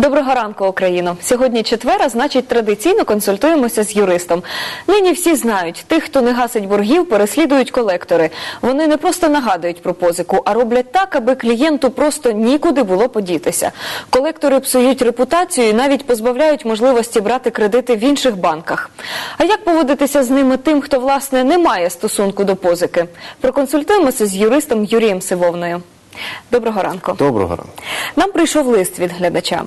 Доброго ранку, Україно! Сьогодні четвера, значить, традиційно консультуємося з юристом. Нині всі знають, тих, хто не гасить боргів, переслідують колектори. Вони не просто нагадують про позику, а роблять так, аби клієнту просто нікуди було подітися. Колектори псують репутацію і навіть позбавляють можливості брати кредити в інших банках. А як поводитися з ними тим, хто власне не має стосунку до позики? Проконсультуємося з юристом Юрієм Сивовною. Доброго ранку. Доброго ранку. Нам прийшов лист від глядача.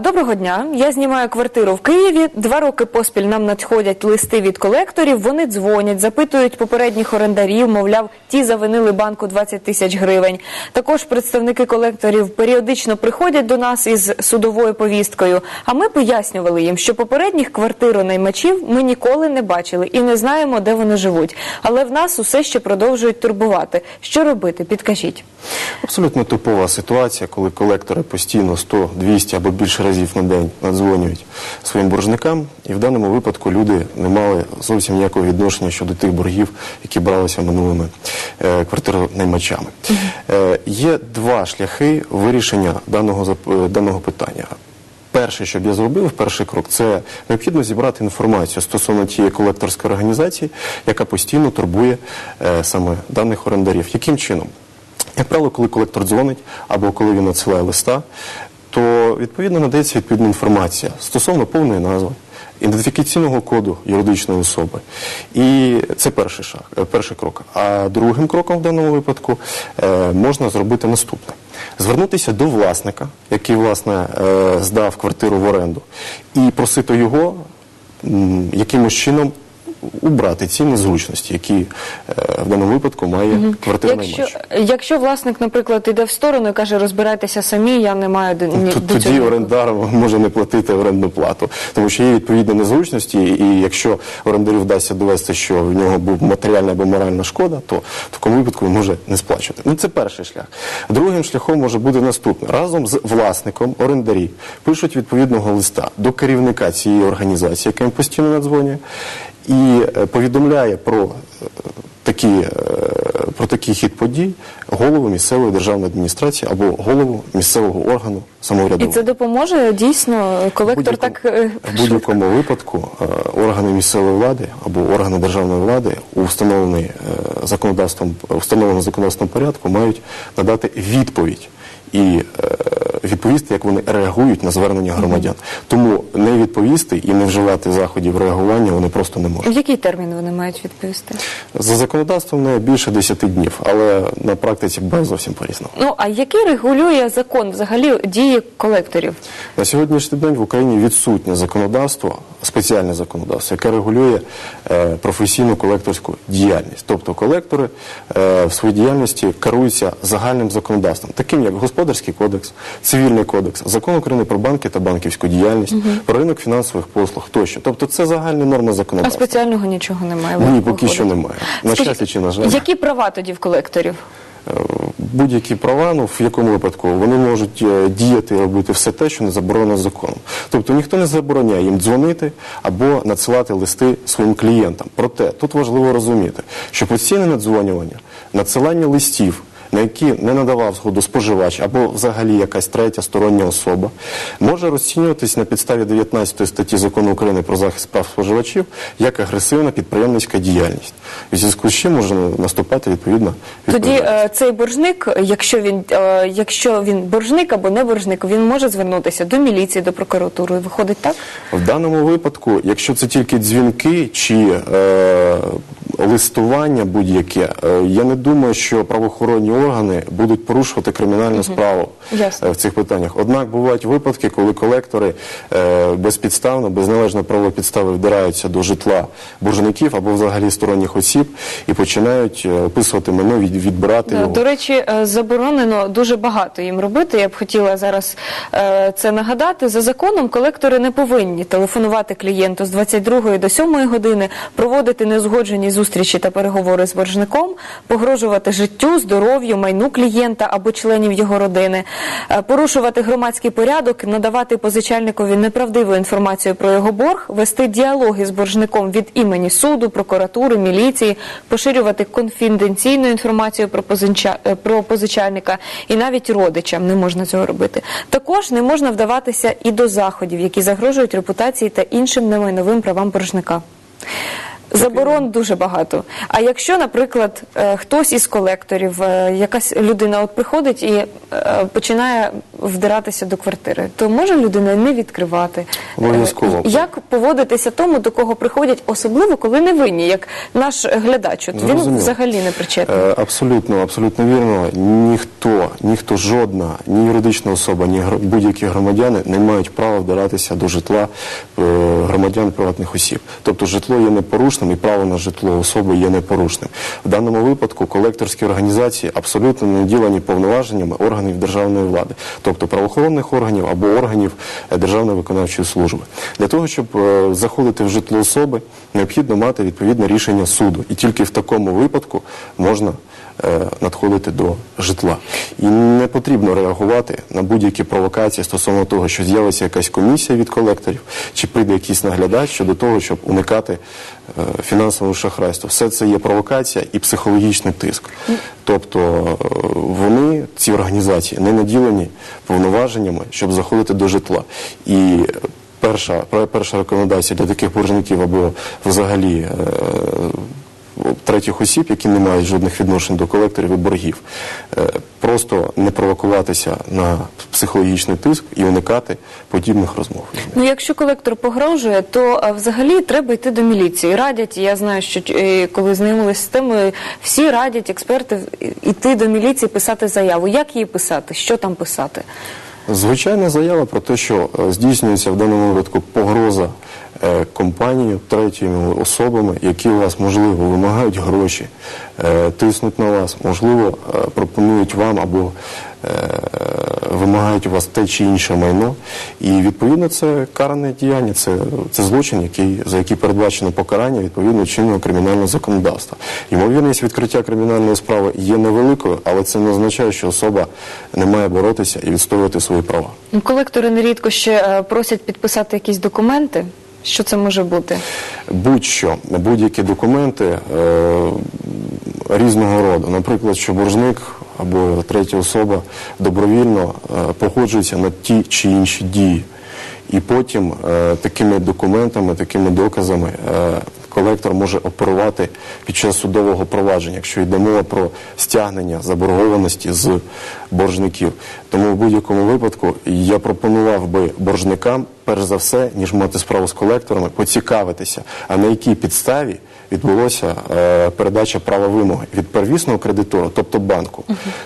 Доброго дня. Я знімаю квартиру в Києві. Два роки поспіль нам надходять листи від колекторів. Вони дзвонять, запитують попередніх орендарів. Мовляв, ті завинили банку 20 тисяч гривень. Також представники колекторів періодично приходять до нас із судовою повісткою. А ми пояснювали їм, що попередніх квартиронаймачів ми ніколи не бачили і не знаємо, де вони живуть. Але в нас усе ще продовжують турбувати. Що робити? Підкажіть. Абсолютно типова ситуація, коли колектори постійно 100, 200 або більше разів на день надзвонюють своїм боржникам, і в даному випадку люди не мали зовсім ніякого відношення щодо тих боргів, які бралися минулими е, квартиронаймачами. Е, є два шляхи вирішення даного, е, даного питання. Перше, що б я зробив, перший крок, це необхідно зібрати інформацію стосовно тієї колекторської організації, яка постійно турбує е, саме даних орендарів. Яким чином? Як правило, коли колектор дзвонить або коли він надсилає листа, то відповідно надається відповідна інформація стосовно повної назви, ідентифікаційного коду юридичної особи. І це перший шаг, е, перший крок. А другим кроком в даному випадку е, можна зробити наступне: звернутися до власника, який власне е, здав квартиру в оренду, і просити його якимось чином. Убрати ці незручності, які е, в даному випадку має квартира Якщо, якщо власник, наприклад, іде в сторону і каже, розбирайтеся самі, я не маю до, ні, до тоді цього. орендар може не платити орендну плату, тому що є відповідні незручності, і якщо орендарю вдасться довести, що в нього був матеріальна або моральна шкода, то в такому випадку він може не сплачувати. Ну це перший шлях. Другим шляхом може бути наступне. Разом з власником орендарі пишуть відповідного листа до керівника цієї організації, яка їм постійно надзвонює, і е, повідомляє про е, такі, е, про такий хід подій голову місцевої державної адміністрації або голову місцевого органу І це допоможе дійсно колектор так в будь-якому випадку органи місцевої влади або органи державної влади у встановлений законодавством встановленому законодавством порядку мають надати відповідь. І відповісти, як вони реагують на звернення громадян. Тому не відповісти і не вживати заходів реагування вони просто не можуть. в який термін вони мають відповісти? За законодавством не більше 10 днів, але на практиці буває зовсім по-різному. Ну а який регулює закон взагалі дії колекторів? На сьогоднішній день в Україні відсутнє законодавство, спеціальне законодавство, яке регулює е, професійну колекторську діяльність. Тобто колектори е, в своїй діяльності керуються загальним законодавством, таким як Господарський кодекс, Цивільний кодекс, Закон України про банки та банківську діяльність, про ринок фінансових послуг тощо. Тобто це загальні норми А спеціального нічого немає. Ні, виходить. поки що немає. На щастя чи на жаль. Які права тоді в колекторів? Е, будь-які права, ну в якому випадку вони можуть е, діяти і робити все те, що не заборонено законом. Тобто ніхто не забороняє їм дзвонити або надсилати листи своїм клієнтам. Проте тут важливо розуміти, що постійне надзвонювання, надсилання листів. На які не надавав згоду споживач або взагалі якась третя стороння особа, може розцінюватись на підставі 19 статті закону України про захист прав споживачів як агресивна підприємницька діяльність. В зв'язку з чим може наступати відповідна Тоді е, цей боржник, якщо він, е, якщо він боржник або не боржник, він може звернутися до міліції, до прокуратури. Виходить так? В даному випадку, якщо це тільки дзвінки чи е, листування будь-яке, е, я не думаю, що правоохоронні органи будуть порушувати кримінальну справу Ясно. е, в цих питаннях. Однак бувають випадки, коли колектори е, безпідставно, без належної правової підстави вдираються до житла боржників або взагалі сторонніх осіб і починають описувати мене, відбирати його. До речі, заборонено дуже багато їм робити. Я б хотіла зараз це нагадати. За законом колектори не повинні телефонувати клієнту з 22 до 7 години, проводити неузгоджені зустрічі зустрічі та переговори з боржником, погрожувати життю, здоров'ю, майну клієнта або членів його родини, е, порушувати громадський порядок, надавати позичальникові неправдиву інформацію про його борг, вести діалоги з боржником від імені суду, прокуратури, міліції, поширювати конфіденційну інформацію про позича- е, про позичальника і навіть родичам не можна цього робити. Також не можна вдаватися і до заходів, які загрожують репутації та іншим немайновим правам боржника. Заборон дуже багато. А якщо, наприклад, е, хтось із колекторів, е, якась людина от приходить і е, починає вдиратися до квартири, то може людина не відкривати. Обов'язково. Е, Як поводитися тому, до кого приходять, особливо коли не винні, як наш глядач? От він взагалі не причетний. Е, Абсолютно, абсолютно вірно. Ніхто, ніхто жодна, ні юридична особа, ні гр- будь-які громадяни не мають права вдиратися до житла е, громадян приватних осіб. Тобто житло є непорушним і право на житло особи є непорушним. В даному випадку колекторські організації абсолютно не наділені повноваженнями органів державної влади, тобто правоохоронних органів або органів е, Державної виконавчої служби. Для того, щоб е, заходити в житло особи, необхідно мати відповідне рішення суду. І тільки в такому випадку можна надходити до житла. І не потрібно реагувати на будь-які провокації стосовно того, що з'явиться якась комісія від колекторів, чи прийде якийсь наглядач щодо того, щоб уникати е, фінансового шахрайства. Все це є провокація і психологічний тиск. Тобто е, вони, ці організації, не наділені повноваженнями, щоб заходити до житла. І перша, перша рекомендація для таких боржників або взагалі е, третіх осіб, які не мають жодних відношень до колекторів і боргів, е, просто не провокуватися на психологічний тиск і уникати подібних розмов. Ну, якщо колектор погрожує, то взагалі треба йти до міліції. Радять, я знаю, що е, коли знайомилися з темою, всі радять експерти йти до міліції, писати заяву. Як її писати? Що там писати? Звичайна заява про те, що е, здійснюється в даному випадку погроза е, компанією, третіми особами, які у вас, можливо, вимагають гроші, е, тиснуть на вас, можливо, пропонують вам або вимагають у вас те чи інше майно. І відповідно це каране діяння, це, це злочин, який, за який передбачено покарання відповідно чинного кримінального законодавства. Ймовірність відкриття кримінальної справи є невеликою, але це не означає, що особа не має боротися і відстоювати свої права. Ну, Колектори нерідко ще е, просять підписати якісь документи. Що це може бути? Будь-що, будь-які документи е, різного роду. Наприклад, що боржник або третя особа добровільно е, погоджується на ті чи інші дії. І потім е, такими документами, такими доказами е, колектор може оперувати під час судового провадження, якщо йде мова про стягнення заборгованості з боржників. Тому в будь-якому випадку я пропонував би боржникам, перш за все, ніж мати справу з колекторами, поцікавитися, а на якій підставі відбулося е, передача права вимоги від первісного кредитора, тобто банку,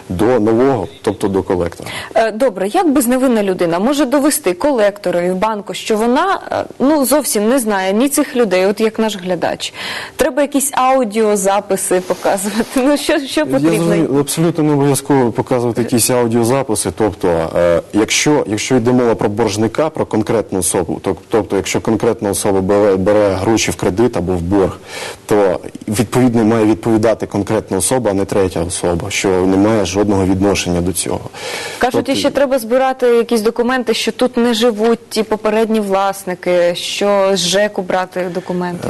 до нового, тобто до колектора. Е, Добре, як безневинна людина може довести колекторові банку, що вона е, ну зовсім не знає ні цих людей, от як наш глядач. Треба якісь аудіозаписи показувати. Ну що, що Я потрібно? зрозумів, абсолютно не обов'язково показувати якісь аудіозаписи. Тобто, е, якщо, якщо йде мова про боржника, про конкретну особу, тобто, якщо конкретна особа бере, бере гроші в кредит або в борг, то відповідно має відповідати конкретна особа, а не третя особа, що не має жодного відношення до цього. Кажуть, Тобто, і ще треба збирати якісь документи, що тут не живуть ті попередні власники, що з ЖЕКу брати документи.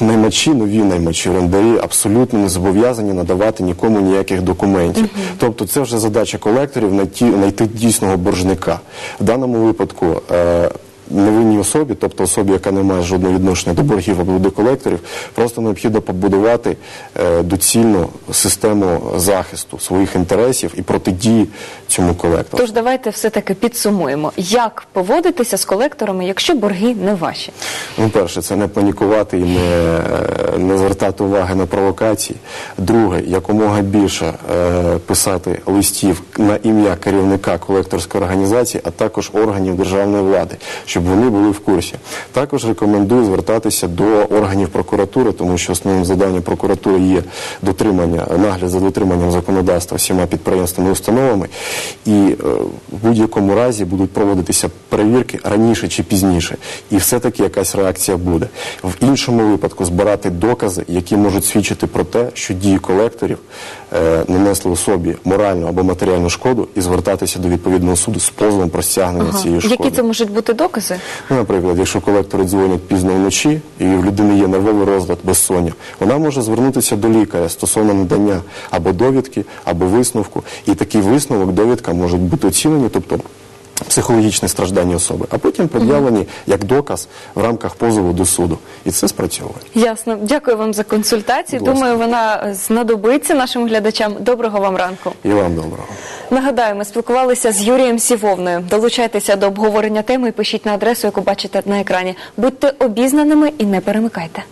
Наймачі, нові наймачі орендарі абсолютно не зобов'язані надавати нікому ніяких документів. Тобто це вже задача колекторів знайти дійсного боржника. В даному випадку е, невинній особі, тобто особі, яка не має жодного відношення до боргів або до колекторів, просто необхідно побудувати е, доцільну систему захисту своїх інтересів і протидії цьому колектору. Тож давайте все-таки підсумуємо, як поводитися з колекторами, якщо борги не ваші. Ну, перше, це не панікувати і не, не звертати уваги на провокації. Друге, якомога більше е, писати листів на ім'я керівника колекторської організації, а також органів державної влади, щоб вони були в курсі. Також рекомендую звертатися до органів прокуратури, тому що основним завданням прокуратури є дотримання нагляд за дотриманням законодавства всіма підприємствами і установами, і е, в будь-якому разі будуть проводитися перевірки раніше чи пізніше, і все-таки якась реакція буде. В іншому випадку збирати докази, які можуть свідчити про те, що дії колекторів е, нанесли особі моральну або матеріальну шкоду, і звертатися до відповідного суду з позовом про стягнення Ага. цієї шкоди. Які це можуть бути докази? Ну, наприклад, якщо колектори дзвонять пізно вночі і в людини є нервовий розлад безсоння, вона може звернутися до лікаря стосовно надання або довідки, або висновку. І такий висновок, довідка можуть бути оцінені, тобто психологічне страждання особи, а потім пред'явлені як доказ в рамках позову до суду. І це спрацьовує. Ясно. Дякую вам за консультацію. Ласка. Думаю, вона знадобиться нашим глядачам. Доброго вам ранку. І вам доброго. Нагадаю, ми спілкувалися з Юрієм Сівовною. Долучайтеся до обговорення теми і пишіть на адресу, яку бачите на екрані. Будьте обізнаними і не перемикайте.